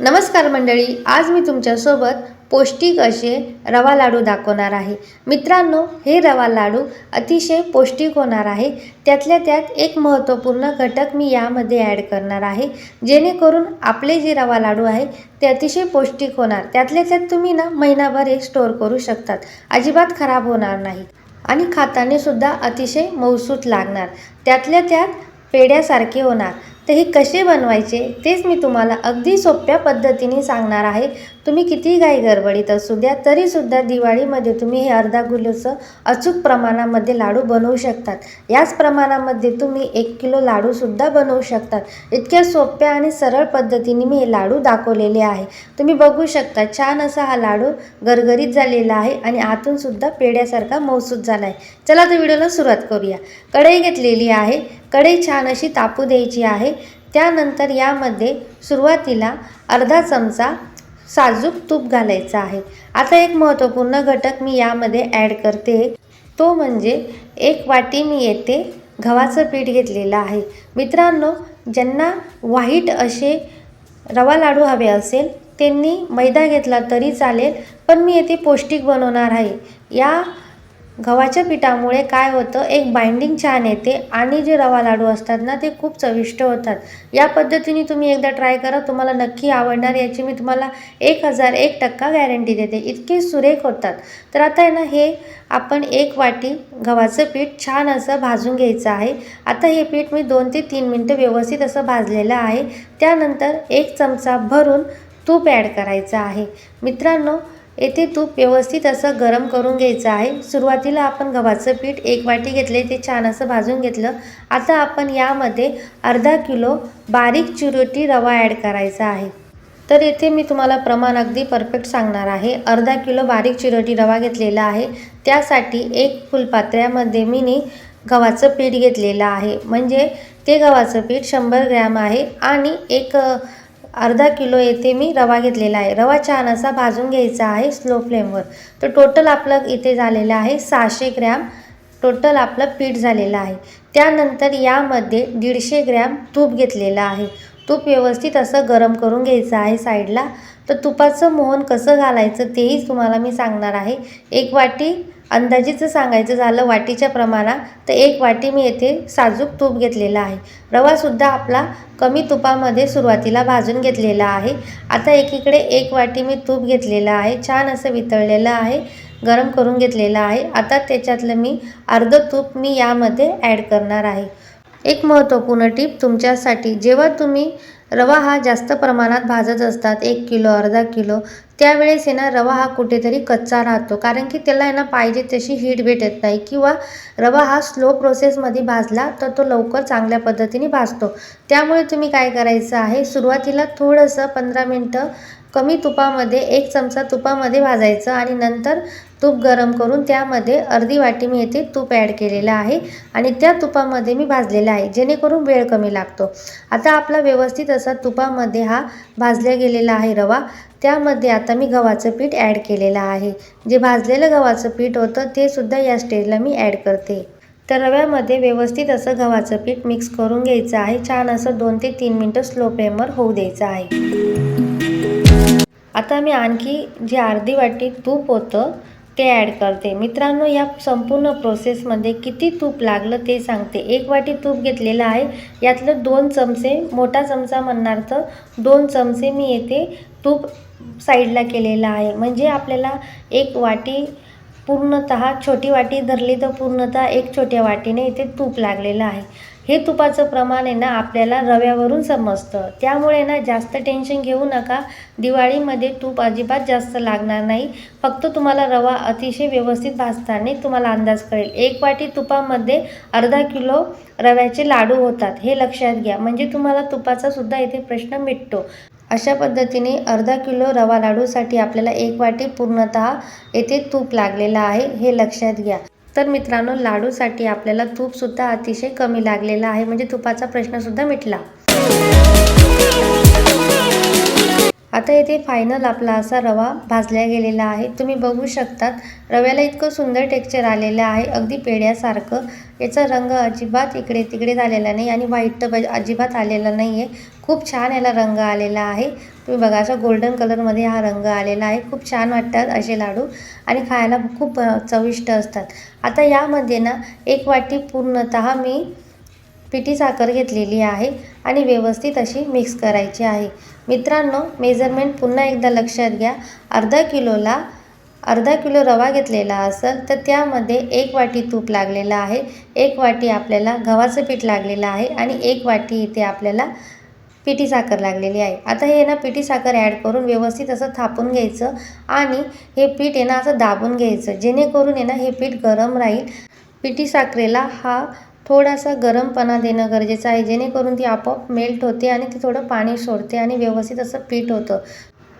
नमस्कार मंडळी आज मी तुमच्यासोबत पौष्टिक असे रवा लाडू दाखवणार आहे. मित्रांनो हे रवा लाडू अतिशय पौष्टिक होणार आहे. त्यातल्या त्यात एक महत्त्वपूर्ण घटक मी यामध्ये ॲड करणार आहे जेणेकरून आपले जे रवा लाडू आहे ते अतिशय पौष्टिक होणार. त्यातल्या त्यात तुम्ही ना महिनाभर हे स्टोअर करू शकतात. अजिबात खराब होणार नाही आणि खाताने सुद्धा अतिशय मौसूत लागणार. त्यातल्या त्यात पेड्यासारखे होणार. तर हे कसे बनवायचे तेच मी तुम्हाला अगदी सोप्या पद्धतीने सांगणार आहे. तुम्ही किती काही गडबडीत असू द्या तरीसुद्धा दिवाळीमध्ये तुम्ही हे अर्धा किलोचं अचूक प्रमाणामध्ये लाडू बनवू शकतात. याच प्रमाणामध्ये तुम्ही एक किलो लाडूसुद्धा बनवू शकतात. इतक्या सोप्या आणि सरळ पद्धतीने मी हे लाडू दाखवलेले आहे. तुम्ही बघू शकता छान असा हा लाडू गरगरीत झालेला आहे आणि आतूनसुद्धा पेड्यासारखा मौसूद झाला आहे. चला तर व्हिडिओला सुरुवात करूया. कढई घेतलेली आहे. कढई छान अशी तापू द्यायची आहे. त्यानंतर यामध्ये सुरुवातीला अर्धा चमचा साजूक तूप घालायचं आहे. आता एक महत्त्वपूर्ण घटक मी यामध्ये ॲड करते. तो म्हणजे एक वाटी मी येते गव्हाचं पीठ घेतलेलं आहे. मित्रांनो ज्यांना व्हाईट असे रवा लाडू हवे असेल त्यांनी मैदा घेतला तरी चालेल पण मी येथे पौष्टिक बनवणार आहे. या गव्हाच्या पिठामुळे काय होतं? एक बाइंडिंग छान येते आणि जे रवा लाडू असतात ना ते खूप चविष्ट होतात. या पद्धतीने तुम्ही एकदा ट्राय करा. तुम्हाला नक्की आवडणार. याची मी तुम्हाला एक हजार एक टक्का गॅरंटी देते. इतके सुरेख होतात. तर आता आहे ना हे आपण एक वाटी गव्हाचं पीठ छान असं भाजून घ्यायचं आहे. आता हे पीठ मी दोन ते तीन मिनटं व्यवस्थित असं भाजलेलं आहे. त्यानंतर एक चमचा भरून तूप ॲड करायचं आहे. मित्रांनो येथे तूप व्यवस्थित असं गरम करून घ्यायचं आहे. सुरुवातीला आपण गव्हाचं पीठ एक वाटी घेतले ते छान असं भाजून घेतलं. आता आपण यामध्ये अर्धा किलो बारीक चिरोटी रवा ॲड करायचा आहे. तर येथे मी तुम्हाला प्रमाण अगदी परफेक्ट सांगणार आहे. अर्धा किलो बारीक चिरोटी रवा घेतलेला आहे. त्यासाठी एक फुलपात्र्यामध्ये मी गव्हाचं पीठ घेतलेलं आहे. म्हणजे ते गव्हाचं पीठ शंभर ग्रॅम आहे आणि एक अर्धा किलो येथे मी रवा घेतलेला आहे. रवा छान असा भाजून घ्यायचा आहे स्लो फ्लेमवर तर टोटल आपलं इथे झालेलं आहे सहाशे ग्रॅम. टोटल आपलं पीठ झालेलं आहे. त्यानंतर यामध्ये दीडशे ग्रॅम तूप घेतलेलं आहे. तूप व्यवस्थित असं गरम करून घ्यायचं आहे साईडला तर तुपाचं मोहन कसं घालायचं तेही तुम्हाला मी सांगणार आहे. एक वाटी अंदाजेचं सांगायचं झालं वाटीच्या प्रमाणात तर एक वाटी मी येथे साजूक तूप घेतलेला आहे. रवासुद्धा आपला कमी तुपामध्ये सुरुवातीला भाजून घेतलेला आहे. आता एकीकडे एक वाटी मी तूप घेतलेलं आहे. छान असं वितळलेलं आहे. गरम करून घेतलेलं आहे. आता त्याच्यातलं मी अर्धं तूप मी यामध्ये ॲड करणार आहे. एक महत्त्वपूर्ण टीप तुमच्यासाठी जेव्हा तुम्ही रवा हा जास्त प्रमाणात भाजत असतात एक किलो अर्धा किलो. त्यावेळेस आहे ना रवा हा कुठेतरी कच्चा राहतो. कारण की त्याला आहे ना पाहिजे तशी हीट भेटत नाही. किंवा रवा हा स्लो प्रोसेसमध्ये भाजला तर तो लवकर चांगल्या पद्धतीने भाजतो. त्यामुळे तुम्ही काय करायचं आहे सुरुवातीला थोडंसं पंधरा मिनटं कमी तुपामध्ये एक चमचा तुपामध्ये भाजायचं आणि नंतर तूप गरम करून त्यामध्ये अर्धी वाटी मी येथे तूप ॲड केलेलं आहे. आणि त्या तुपामध्ये मी भाजलेलं आहे जेणेकरून वेळ कमी लागतो. आता आपला व्यवस्थित जसा तुपामध्ये हा भाजल्या गेलेला आहे रवा. त्यामध्ये आता मी गव्हाचं पीठ ॲड केलेलं आहे. जे भाजलेलं गव्हाचं पीठ होतं ते सुद्धा या स्टेजला मी ॲड करते. तर रव्यामध्ये व्यवस्थित असं गव्हाचं पीठ मिक्स करून घ्यायचं आहे. छान असं दोन ते तीन मिनटं स्लो फ्लेमवर होऊ द्यायचं आहे. आता मी आणखी जे अर्धी वाटी तूप होतं ते ॲड करते. मित्रांनो या संपूर्ण प्रोसेसमध्ये किती तूप लागलं ते सांगते. एक वाटी तूप घेतलेलं आहे. यातलं दोन चमचे मोठा चमचा म्हणणार तर दोन चमचे मी येथे तूप साईडला केलेलं आहे. म्हणजे आपल्याला एक वाटी पूर्णतः छोटी वाटी धरली तर पूर्णतः एक छोट्या वाटीने इथे तूप लागलेलं आहे. हे तुपाचं प्रमाण आहे ना आपल्याला रव्यावरून समजतं. त्यामुळे ना जास्त टेन्शन घेऊ नका. दिवाळीमध्ये तूप अजिबात जास्त लागणार नाही. फक्त तुम्हाला रवा अतिशय व्यवस्थित भाजताना तुम्हाला अंदाज कळेल. एक वाटी तुपामध्ये अर्धा किलो रव्याचे लाडू होतात. हे लक्षात घ्या. म्हणजे तुम्हाला तुपाचा सुद्धा इथे प्रश्न मिटतो. अशा पद्धतीने अर्धा किलो रवा लाडूसाठी आपल्याला एक वाटी पूर्णतः येथे तूप लागलेलं आहे. हे लक्षात घ्या. तर मित्रांनो लाडूसाठी आपल्याला तूपसुद्धा अतिशय कमी लागलेला आहे. म्हणजे तुपाचा प्रश्नसुद्धा मिटला. आता येथे फायनल आपला असा रवा भाजल्या गेलेला आहे. तुम्ही बघू शकतात रव्याला इतकं सुंदर टेक्स्चर आलेलं आहे. अगदी पेढ्यासारखं. याचा रंग अजिबात इकडे तिकडे झालेला नाही आणि व्हाईट तर अजिबात आलेला नाही आहे खूप छान याला रंग आलेला आहे. तुम्ही बघा असा गोल्डन कलरमध्ये हा रंग आलेला आहे. खूप छान वाटतात असे लाडू आणि खायला खूप चविष्ट असतात. आता यामध्ये ना एक वाटी पूर्णतः मी पिठी साखर घेतलेली आहे आणि व्यवस्थित अशी मिक्स करायची आहे. मित्रांनो मेजरमेंट पुन्हा एकदा लक्षात घ्या. अर्धा किलोला अर्धा किलो रवा घेतलेला असेल तर त्यामध्ये एक वाटी तूप लागलेलं आहे. एक वाटी आपल्याला गव्हाचं पीठ लागलेलं आहे आणि एक वाटी इथे आपल्याला पिठी साखर लागलेली आहे. आता हे ना पिठी साखर ॲड करून व्यवस्थित असं थापून घ्यायचं आणि हे पीठ आहे ना असं दाबून घ्यायचं. जेणेकरून आहे ना हे पीठ गरम राहील. पिठी साखरेला हा थोडासा गरमपणा देणं गरजेचं आहे. जेणेकरून ती आपोआप मेल्ट होते आणि ती थोडं पाणी सोडते आणि व्यवस्थित असं पीठ होतं.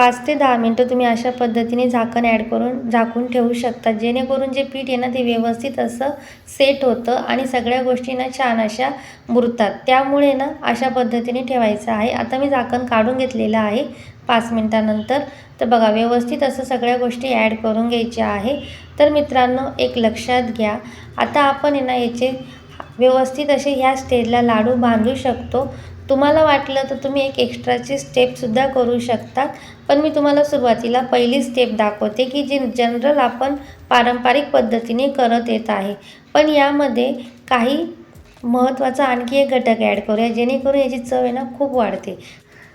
पाच ते दहा मिनटं तुम्ही अशा पद्धतीने झाकण ॲड करून झाकून ठेवू शकता. जेणेकरून जे पीठ आहे ना ते व्यवस्थित असं सेट होतं आणि सगळ्या गोष्टी ना छान अशा मुरतात. त्यामुळे ना अशा पद्धतीने ठेवायचं आहे. आता मी झाकण काढून घेतलेलं आहे पाच मिनटानंतर. तर बघा व्यवस्थित असं सगळ्या गोष्टी ॲड करून घ्यायच्या आहे. तर मित्रांनो एक लक्षात घ्या. आता आपण आहे ना याचे व्यवस्थित असे ह्या स्टेजला लाडू बांधू शकतो. तुम्हाला वाटलं तर तुम्ही एक एक्स्ट्राची स्टेपसुद्धा करू शकतात. पण मी तुम्हाला सुरुवातीला पहिली स्टेप दाखवते की जी जनरल आपण पारंपरिक पद्धतीने करत येत आहे. पण यामध्ये काही महत्त्वाचा आणखी एक घटक ॲड करूया जेणेकरून याची चव आहे ना खूप वाढते.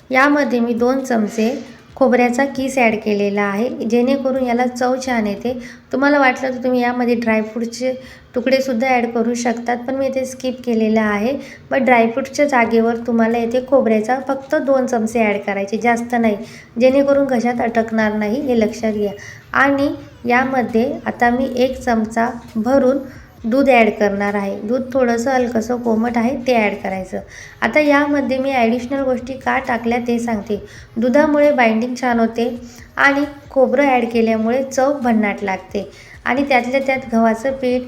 यामध्ये मी दोन चमचे खोबऱ्याचा किस ॲड केलेला आहे जेणेकरून याला चव छान येते. तुम्हाला वाटलं तर तुम्ही यामध्ये ड्रायफ्रूटचे तुकडेसुद्धा ॲड करू शकतात पण मी इथे स्किप केलेलं आहे. बट ड्रायफ्रूटच्या जागेवर तुम्हाला येथे खोबऱ्याचा फक्त दोन चमचे ॲड करायचे जास्त नाही जेणेकरून घशात अटकणार नाही हे लक्षात घ्या. आणि यामध्ये आता मी एक चमचा भरून दूध ॲड करणार आहे. दूध थोडंसं हलकंसं कोमट आहे ते ॲड करायचं. आता यामध्ये मी ॲडिशनल गोष्टी का टाकल्या ते सांगते. दुधामुळे बाइंडिंग छान होते आणि खोबरं ॲड केल्यामुळे चव भन्नाट लागते. आणि त्यातल्या त्यात गव्हाचं पीठ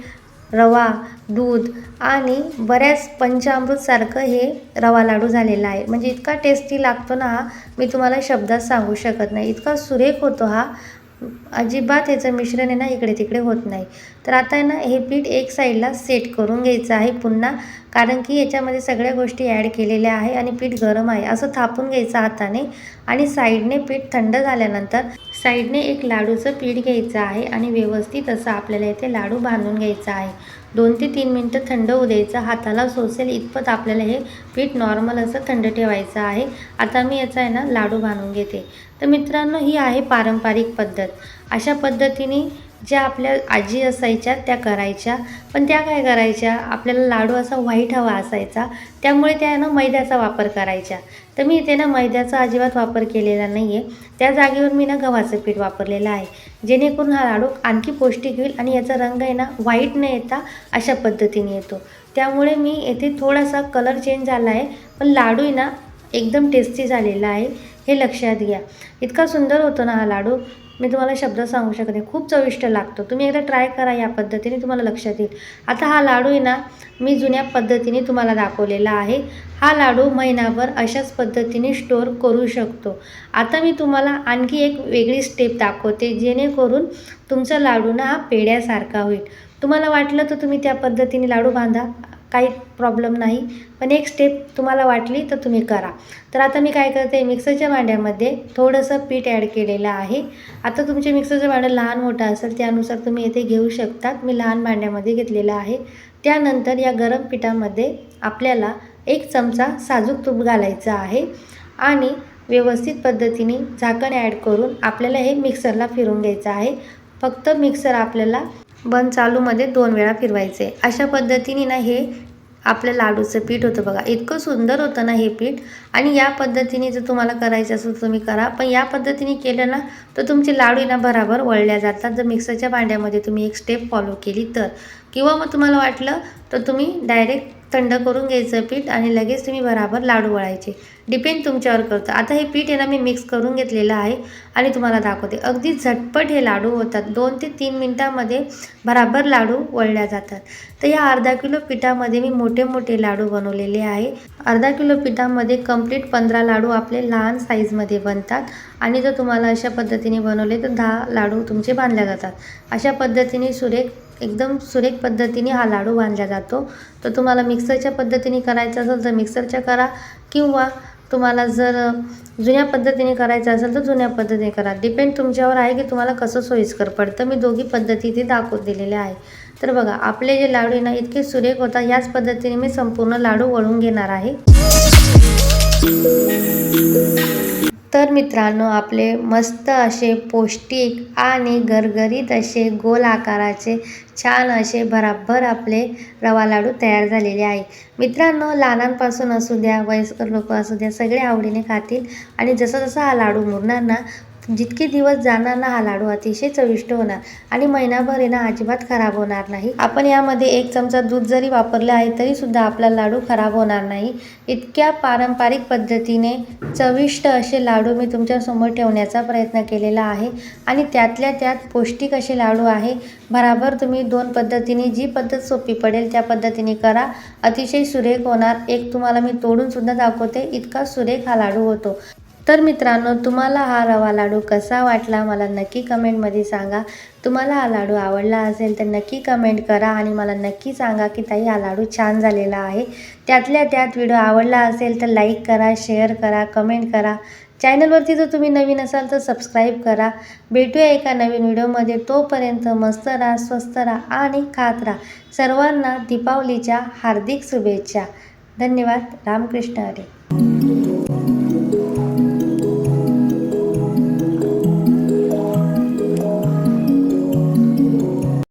रवा दूध आणि बऱ्याच पंचामृतसारखं हे रवा लाडू झालेला आहे. म्हणजे इतका टेस्टी लागतो ना हा मी तुम्हाला शब्दात सांगू शकत नाही. इतका सुरेख होतो हा. अजिबात ह्याचं मिश्रण आहे ना इकडे तिकडे होत नाही. तर आता आहे ना हे पीठ एक साईडला सेट करून घ्यायचं आहे पुन्हा कारण की याच्यामध्ये सगळ्या गोष्टी ॲड केलेल्या आहे आणि पीठ गरम आहे. असं थापून घ्यायचं हाताने आणि साईडने पीठ थंड झाल्यानंतर साईडने एक लाडूचं पीठ घ्यायचं आहे आणि व्यवस्थित असं आपल्याला इथे लाडू बांधून घ्यायचा आहे. दोन ते तीन मिनटं थंड होऊ द्यायचं. हाताला सोसेल इतपत आपल्याला हे पीठ नॉर्मल असं थंड ठेवायचं आहे. आता मी याचा आहे ना लाडू बांधून घेते. तर मित्रांनो ही आहे पारंपरिक पद्धत. अशा पद्धतीने ज्या आपल्या आजी असायच्या त्या करायच्या. पण त्या काय करायच्या? आपल्याला लाडू असा व्हाईट हवा असायचा. त्यामुळे त्या ना मैद्याचा वापर करायच्या. तर मी इथे ना मैद्याचा अजिबात वापर केलेला नाही आहे त्या जागेवर मी ना गव्हाचं पीठ वापरलेलं आहे. जेणेकरून हा लाडू आणखी पौष्टिक होईल आणि याचा रंग आहे ना व्हाईट न येता अशा पद्धतीने येतो. त्यामुळे मी येथे थोडासा कलर चेंज झाला आहे. पण लाडू आहे ना एकदम टेस्टी झालेला आहे. हे लक्षात घ्या. इतका सुंदर होतो ना हा लाडू. मी तुम्हाला शब्द सांगू शकत नाही. खूप चविष्ट लागतो. तुम्ही एकदा ट्राय करा या पद्धतीने तुम्हाला लक्षात येईल. आता हा लाडू आहे ना मी जुन्या पद्धतीने तुम्हाला दाखवलेला आहे. हा लाडू महिनाभर अशाच पद्धतीने स्टोअर करू शकतो. आता मी तुम्हाला आणखी एक वेगळी स्टेप दाखवते जेणेकरून तुमचा लाडू ना हा पेढ्यासारखा होईल. तुम्हाला वाटलं तर तुम्ही त्या पद्धतीने लाडू बांधा. काही प्रॉब्लेम नाही. पण एक स्टेप तुम्हाला वाटली तर तुम्ही करा. तर आता मी काय करते मिक्सरच्या भांड्यामध्ये थोडंसं पीठ ॲड केलेलं आहे. आता तुमचे मिक्सरचं भांडं लहान मोठं असेल त्यानुसार तुम्ही येथे घेऊ शकतात. मी लहान भांड्यामध्ये घेतलेलं आहे. त्यानंतर या गरम पिठामध्ये आपल्याला एक चमचा साजूक तूप घालायचं आहे. आणि व्यवस्थित पद्धतीने झाकण ॲड करून आपल्याला हे मिक्सरला फिरून घ्यायचं आहे. फक्त मिक्सर आपल्याला बंद चालूमध्ये दोन वेळा फिरवायचे. अशा पद्धतीने ना हे आपलं लाडूचं पीठ होतं बघा. इतकं सुंदर होतं ना हे पीठ. आणि या पद्धतीने जर तुम्हाला करायचं असेल तर तुम्ही करा. पण या पद्धतीने केलं ना तर तुमचे लाडू ना बराबर वळल्या जातात. जर मिक्सरच्या भांड्यामध्ये तुम्ही एक स्टेप फॉलो केली तर. किंवा मग तुम्हाला वाटलं तर तुम्ही डायरेक्ट थंड करून घ्यायचं पीठ आणि लगेच तुम्ही बराबर लाडू वळायचे. डिपेंड तुमच्यावर करतं. आता हे पीठ आहे ना मी मिक्स करून घेतलेलं आहे आणि तुम्हाला दाखवते. अगदी झटपट हे लाडू होतात. दोन ते तीन मिनटामध्ये बराबर लाडू वळल्या जातात. तर या अर्धा किलो पिठामध्ये मी मोठे मोठे लाडू बनवलेले आहे. अर्धा किलो पिठामध्ये कंप्लीट पंधरा लाडू आपले लहान साईजमध्ये बनतात. आणि जर तुम्हाला अशा पद्धतीने बनवले तर दहा लाडू तुमचे बांधल्या जातात. अशा पद्धतीने सुरेख एकदम सुरेख पद्धतीने हा लाडू बांधला जातो. तर तुम्हाला मिक्सरच्या पद्धतीने करायचा असेल तर मिक्सरच्या करा किंवा तुम्हाला जर जुन्या पद्धतीने करायचं असेल तर जुन्या पद्धतीने करा. डिपेंड तुमच्यावर आहे की तुम्हाला कसं सोयीस्कर पडतं. मी दोघी पद्धती इथे दाखवून दिलेल्या आहे तर बघा आपले जे लाडू आहे ना इतके सुरेख होता याच पद्धतीने मी संपूर्ण लाडू वळून घेणार आहे. तर मित्रांनो आपले मस्त असे पौष्टिक आणि गरगरीत असे गोल आकाराचे छान असे भराभर आपले रवा लाडू तयार झालेले आहे. मित्रांनो लहानांपासून असू द्या वयस्कर लोक असू द्या सगळे आवडीने खातील. आणि जसं जसा हा लाडू मुरणार ना जितके दिवस जाणार ना हा लाडू अतिशय चविष्ट होणार आणि महिनाभर आहे ना अजिबात खराब होणार नाही. आपण यामध्ये एक चमचा दूध जरी वापरले आहे तरी सुद्धा आपला लाडू खराब होणार नाही. इतक्या पारंपरिक पद्धतीने चविष्ट असे लाडू मी तुमच्यासमोर ठेवण्याचा प्रयत्न केलेला आहे आणि त्यातल्या त्यात पौष्टिक असे लाडू आहे. बराबर तुम्ही दोन पद्धतीने जी पद्धत सोपी पडेल त्या पद्धतीने करा. अतिशय सुरेख होणार. एक तुम्हाला मी तोडून सुद्धा दाखवते इतका सुरेख हा लाडू होतो. तर मित्रांनो तुम्हाला हा रवा लाडू कसा वाटला मला नक्की कमेंटमध्ये सांगा. तुम्हाला हा लाडू आवडला असेल तर नक्की कमेंट करा आणि मला नक्की सांगा की ताई हा लाडू छान झालेला आहे. त्यातल्या त्यात व्हिडिओ आवडला असेल तर लाईक करा शेअर करा कमेंट करा. चॅनलवरती जर तुम्ही नवीन असाल तर सबस्क्राईब करा. भेटूया एका नवीन व्हिडिओमध्ये. तोपर्यंत मस्त राहा स्वस्त राहा आणि खात राहा. सर्वांना दीपावलीच्या हार्दिक शुभेच्छा. धन्यवाद. रामकृष्ण हरी.